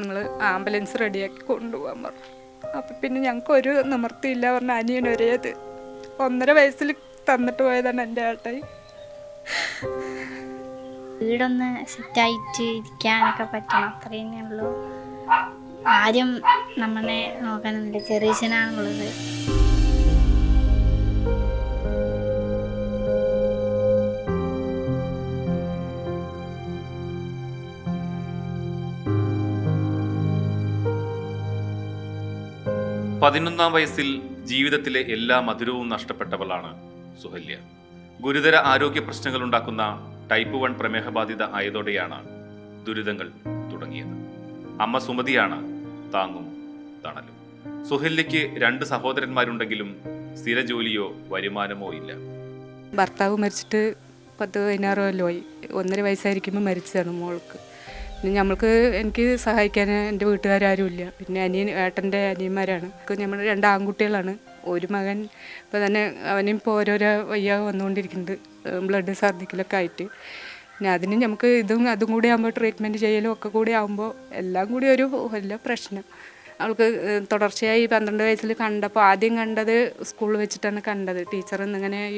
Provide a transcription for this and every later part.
നിങ്ങൾ ആംബുലൻസ് റെഡിയാക്കി കൊണ്ടുപോകാൻ പറഞ്ഞു. അപ്പം പിന്നെ ഞങ്ങൾക്ക് ഒരു നിവർത്തിയില്ല പറഞ്ഞ അനിയൻ ഒരേത് ഒന്നര വയസ്സിൽ തന്നിട്ട് പോയതാണ് എന്റെ ഏട്ടായി. വീടൊന്ന് സെറ്റായിട്ട് ഇരിക്കാനൊക്കെ പറ്റണം അത്രയേ ഉള്ളൂ. ആരും നമ്മളെ നോക്കാനൊന്നുമില്ല ചെറിയച്ഛനാണുള്ളത് പതിനൊന്നാം വയസ്സിൽ ജീവിതത്തിലെ എല്ലാ മധുരവും നഷ്ടപ്പെട്ടവളാണ് സുഹല്യ. ഗുരുതര ആരോഗ്യ പ്രശ്നങ്ങൾ ഉണ്ടാക്കുന്ന ടൈപ്പ് വൺ പ്രമേഹബാധിത ആയതോടെയാണ് ദുരിതങ്ങൾ തുടങ്ങിയത്. അമ്മ സുമതിയാണ് താങ്ങും തണലും. സുഹല്യയ്ക്ക് രണ്ട് സഹോദരന്മാരുണ്ടെങ്കിലും സ്ഥിര ജോലിയോ വരുമാനമോ ഇല്ല. ഭർത്താവ് മരിച്ചിട്ട് പത്ത് പതിനാറ് കൊല്ലമായി. ഒന്നര വയസ്സായിരിക്കുമ്പോൾ മരിച്ചതാണ് മോൾക്ക്. പിന്നെ നമ്മൾക്ക് എനിക്ക് സഹായിക്കാൻ എന്റെ വീട്ടുകാരും ഇല്ല. പിന്നെ അനിയൻ ഏട്ടന്റെ അനിയന്മാരാണ്. നമ്മൾ രണ്ട് ആൺകുട്ടികളാണ്. ഒരു മകൻ ഇപ്പോൾ തന്നെ അവനും ഇപ്പോൾ ഓരോരോ വയ്യ വന്നുകൊണ്ടിരിക്കുന്നുണ്ട്. ബ്ലഡ് ഛർദിക്കലൊക്കെ ആയിട്ട്. പിന്നെ അതിന് നമുക്ക് ഇതും അതും കൂടി ആകുമ്പോൾ ട്രീറ്റ്മെന്റ് ചെയ്യലും ഒക്കെ കൂടി ആകുമ്പോൾ എല്ലാം കൂടി ഒരു വലിയ പ്രശ്നം. അവൾക്ക് തുടർച്ചയായി പന്ത്രണ്ട് വയസ്സിൽ കണ്ടപ്പോൾ ആദ്യം കണ്ടത് സ്കൂളിൽ വെച്ചിട്ടാണ് കണ്ടത്. ടീച്ചർ ഇന്നിങ്ങനെ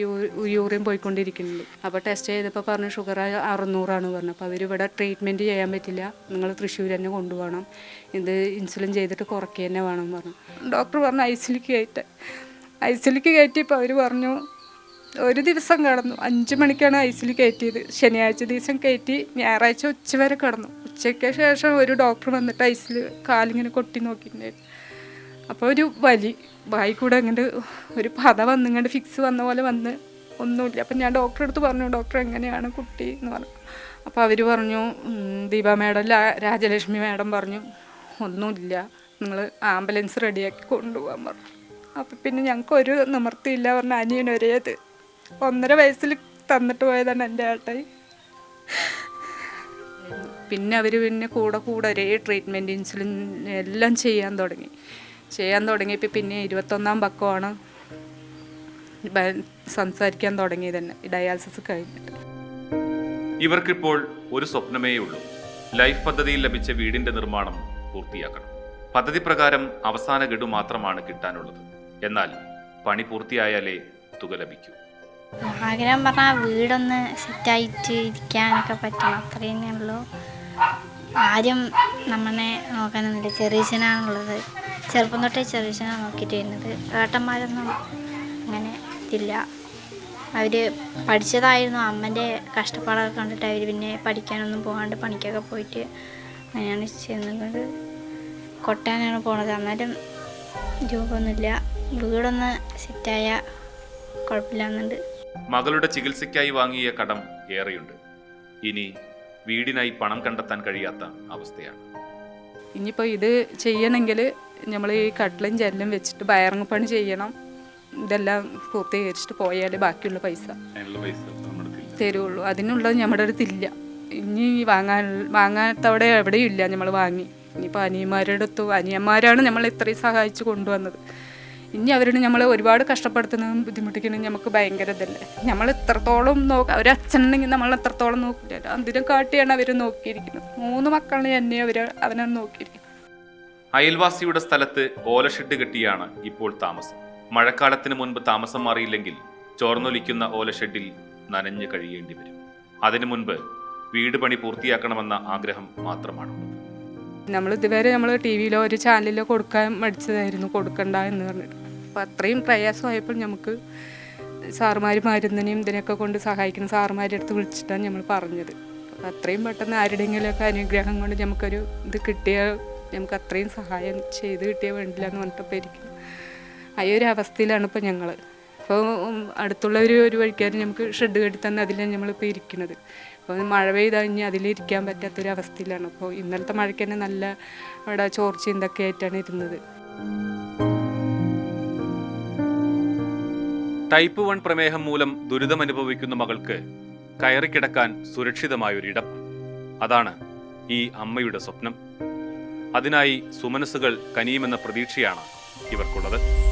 യൂറിൻ പോയിക്കൊണ്ടിരിക്കുന്നുണ്ട്. അപ്പോൾ ടെസ്റ്റ് ചെയ്തപ്പോൾ പറഞ്ഞു ഷുഗർ അറുന്നൂറാണ് പറഞ്ഞു. അപ്പോൾ അവരിവിടെ ട്രീറ്റ്മെന്റ് ചെയ്യാൻ പറ്റില്ല. നിങ്ങൾ തൃശ്ശൂർ തന്നെ കൊണ്ടുപോകണം. ഇത് ഇൻസുലിൻ ചെയ്തിട്ട് കുറയ്ക്കുക തന്നെ വേണം പറഞ്ഞു. ഡോക്ടർ പറഞ്ഞു ഐസിലേക്ക് കയറ്റാൻ ഐസിലേക്ക് കയറ്റിയപ്പോൾ അവർ പറഞ്ഞു ഒരു ദിവസം കിടന്നു. അഞ്ച് മണിക്കാണ് ഐസിൽ കയറ്റിയത്. ശനിയാഴ്ച ദിവസം കയറ്റി ഞായറാഴ്ച ഉച്ചവരെ കിടന്നു. ഉച്ചയ്ക്ക് ശേഷം ഒരു ഡോക്ടർ വന്നിട്ട് ഐസിൽ കാലിങ്ങനെ കൊട്ടി നോക്കിയിട്ടുണ്ടായിരുന്നു. അപ്പോൾ ഒരു വലി വായി കൂടെ അങ്ങോട്ട് ഒരു പത വന്നിങ്ങോട്ട് ഫിക്സ് വന്ന പോലെ വന്ന് ഒന്നുമില്ല. അപ്പം ഞാൻ ഡോക്ടറെ അടുത്ത് പറഞ്ഞു ഡോക്ടർ എങ്ങനെയാണ് കുട്ടി? എന്ന് പറഞ്ഞു. അപ്പോൾ അവർ പറഞ്ഞു "ഉം, ദീപ മാഡം രാജലക്ഷ്മി മാഡം പറഞ്ഞു ഒന്നുമില്ല. നിങ്ങൾ ആംബുലൻസ് റെഡിയാക്കി കൊണ്ടുപോകാൻ പറഞ്ഞു. അപ്പം പിന്നെ ഞങ്ങൾക്ക് ഒരു നിവർത്തിയില്ല അനിയൻ ഒരേത്. ഒന്നര വയസ്സിൽ തന്നിട്ട് പോയതാണ് എന്റെ ഏട്ടായി. പിന്നെ അവർ പിന്നെ കൂടെ കൂടെ ഒരേ ട്രീറ്റ്മെന്റ് ഇൻസുലിൻ എല്ലാം ചെയ്യാൻ തുടങ്ങി. ചെയ്യാൻ തുടങ്ങിയപ്പോൾ പിന്നെ ഇരുപത്തൊന്നാം പക്കമാണ് സംസാരിക്കാൻ തുടങ്ങിയത് തന്നെ. ഡയാലിസിസ് കഴിഞ്ഞിട്ട്. ഇവർക്കിപ്പോൾ ഒരു സ്വപ്നമേ ഉള്ളൂ. ലൈഫ് പദ്ധതിയിൽ ലഭിച്ച വീടിന്റെ നിർമ്മാണം പൂർത്തിയാക്കണം. പദ്ധതി പ്രകാരം അവസാന ഗഡു മാത്രമാണ് കിട്ടാനുള്ളത്. എന്നാൽ പണി പൂർത്തിയായാലേ തുക ലഭിക്കൂ. ആഗ്രഹം പറഞ്ഞാൽ വീടൊന്ന് സെറ്റായിട്ട് ഇരിക്കാനൊക്കെ പറ്റണം. അത്രയേ ഉള്ളൂ. ആരും നമ്മളെ നോക്കാനൊന്നുമില്ല ചെറിയച്ഛനാണുള്ളത്. ചെറുപ്പം തൊട്ടേ ചെറിയച്ഛനാണ് നോക്കിയിട്ട് വരുന്നത്. ഏട്ടന്മാരൊന്നും അങ്ങനെ ഇതില്ല. അവർ പഠിച്ചതായിരുന്നു. അമ്മന്റെ കഷ്ടപ്പാടൊക്കെ കണ്ടിട്ട് അവർ പിന്നെ പഠിക്കാനൊന്നും പോകാണ്ട് പണിക്കൊക്കെ പോയിട്ട് അങ്ങനെയാണ് ചെയ്യുന്നത് കൊട്ടാനാണ് പോണത്. അന്നേരം രൂപമൊന്നുമില്ല. വീടൊന്ന് സെറ്റായ കുഴപ്പമില്ലാന്നുണ്ട്. മകളുടെ ചികിത്സയ്ക്കായി വാങ്ങിയ കടം ഏറെയുണ്ട്. ഇനി വീടിനായി പണം കണ്ടെത്താൻ കഴിയാത്ത അവസ്ഥയാണ്. ഇനിയിപ്പോൾ ഇത് ചെയ്യണമെങ്കിൽ നമ്മൾ ഈ കട്ടിലും ജെല്ലും വെച്ചിട്ട് വയറിങ് പണി ചെയ്യണം. ഇതെല്ലാം പൂർത്തീകരിച്ചിട്ട് പോയാൽ ബാക്കിയുള്ള പൈസ തരുള്ളൂ. അതിനുള്ളത് നമ്മുടെ അടുത്തില്ല ഇനി വാങ്ങാൻ വാങ്ങാത്തവിടെ എവിടെയും ഇല്ല നമ്മൾ വാങ്ങി. ഇനിയിപ്പോൾ അനിയന്മാരുടെ അടുത്തു അനിയന്മാരാണ് നമ്മൾ ഇത്രയും സഹായിച്ച് കൊണ്ടുവന്നത്. ഇനി അവരോട് നമ്മൾ ഒരുപാട് കഷ്ടപ്പെടുത്തുന്നതും ബുദ്ധിമുട്ടിക്കുന്നതും നമുക്ക് ഭയങ്കര ഇതല്ലേ? നമ്മൾ ഇത്രത്തോളം നോക്ക ഒരച്ഛനുണ്ടെങ്കിൽ നമ്മൾ എത്രത്തോളം നോക്കില്ല അതിനെ കാട്ടിയാണ് അവർ നോക്കിയിരിക്കുന്നത്. മൂന്ന് മക്കളെ എന്നെ അവർ അവനെ നോക്കിയിരിക്കുന്നത്. അയൽവാസിയുടെ സ്ഥലത്ത് ഓലഷെഡ് കെട്ടിയാണ് ഇപ്പോൾ താമസം. മഴക്കാലത്തിന് മുൻപ് താമസം മാറിയില്ലെങ്കിൽ ചോർന്നൊലിക്കുന്ന ഓലഷെഡിൽ നനഞ്ഞു കഴിയേണ്ടി വരും. അതിനു മുൻപ് വീട് പണി പൂർത്തിയാക്കണമെന്ന ആഗ്രഹം മാത്രമാണ്. നമ്മൾ ഇതുവരെ നമ്മൾ ടി വിയിലോ ഒരു ചാനലിലോ കൊടുക്കാൻ മടിച്ചതായിരുന്നു. കൊടുക്കണ്ട എന്ന് പറഞ്ഞിട്ട്. അപ്പോൾ അത്രയും പ്രയാസമായപ്പോൾ നമുക്ക് സാറുമാർ മരുന്നിനെയും ഇതിനൊക്കെ കൊണ്ട് സഹായിക്കുന്ന സാറുമാരുടെ അടുത്ത് വിളിച്ചിട്ടാണ് നമ്മൾ പറഞ്ഞത്. അത്രയും പെട്ടെന്ന് ആരുടെയെങ്കിലുമൊക്കെ അനുഗ്രഹം കൊണ്ട് നമുക്കൊരു ഇത് കിട്ടിയ നമുക്ക് അത്രയും സഹായം ചെയ്ത് കിട്ടിയാൽ വേണ്ടില്ല എന്ന് ഇരിക്കുന്നു ആ ഒരു അവസ്ഥയിലാണ് ഇപ്പോൾ ഞങ്ങൾ ഇപ്പോൾ അടുത്തുള്ള ഒരു ഒരു വഴിക്കാർ നമുക്ക് ഷെഡ് കെട്ടി തന്നെ അതിലാണ് നമ്മളിപ്പോൾ ഇരിക്കുന്നത്. അപ്പോൾ മഴ പെയ്ത് കഴിഞ്ഞാൽ അതിലിരിക്കാൻ പറ്റാത്തൊരു അവസ്ഥയിലാണ്. അപ്പോൾ ഇന്നലത്തെ മഴയ്ക്ക് തന്നെ നല്ല അവിടെ ചോർച്ചയും ഇതൊക്കെ ആയിട്ടാണ് ഇരുന്നത്. ടൈപ്പ് വൺ പ്രമേഹം മൂലം ദുരിതമനുഭവിക്കുന്ന മകൾക്ക് കയറിക്കിടക്കാൻ സുരക്ഷിതമായൊരിടം. അതാണ് ഈ അമ്മയുടെ സ്വപ്നം. അതിനായി സുമനസ്സുകൾ കനിയുമെന്ന പ്രതീക്ഷയാണ് ഇവർക്കുള്ളത്.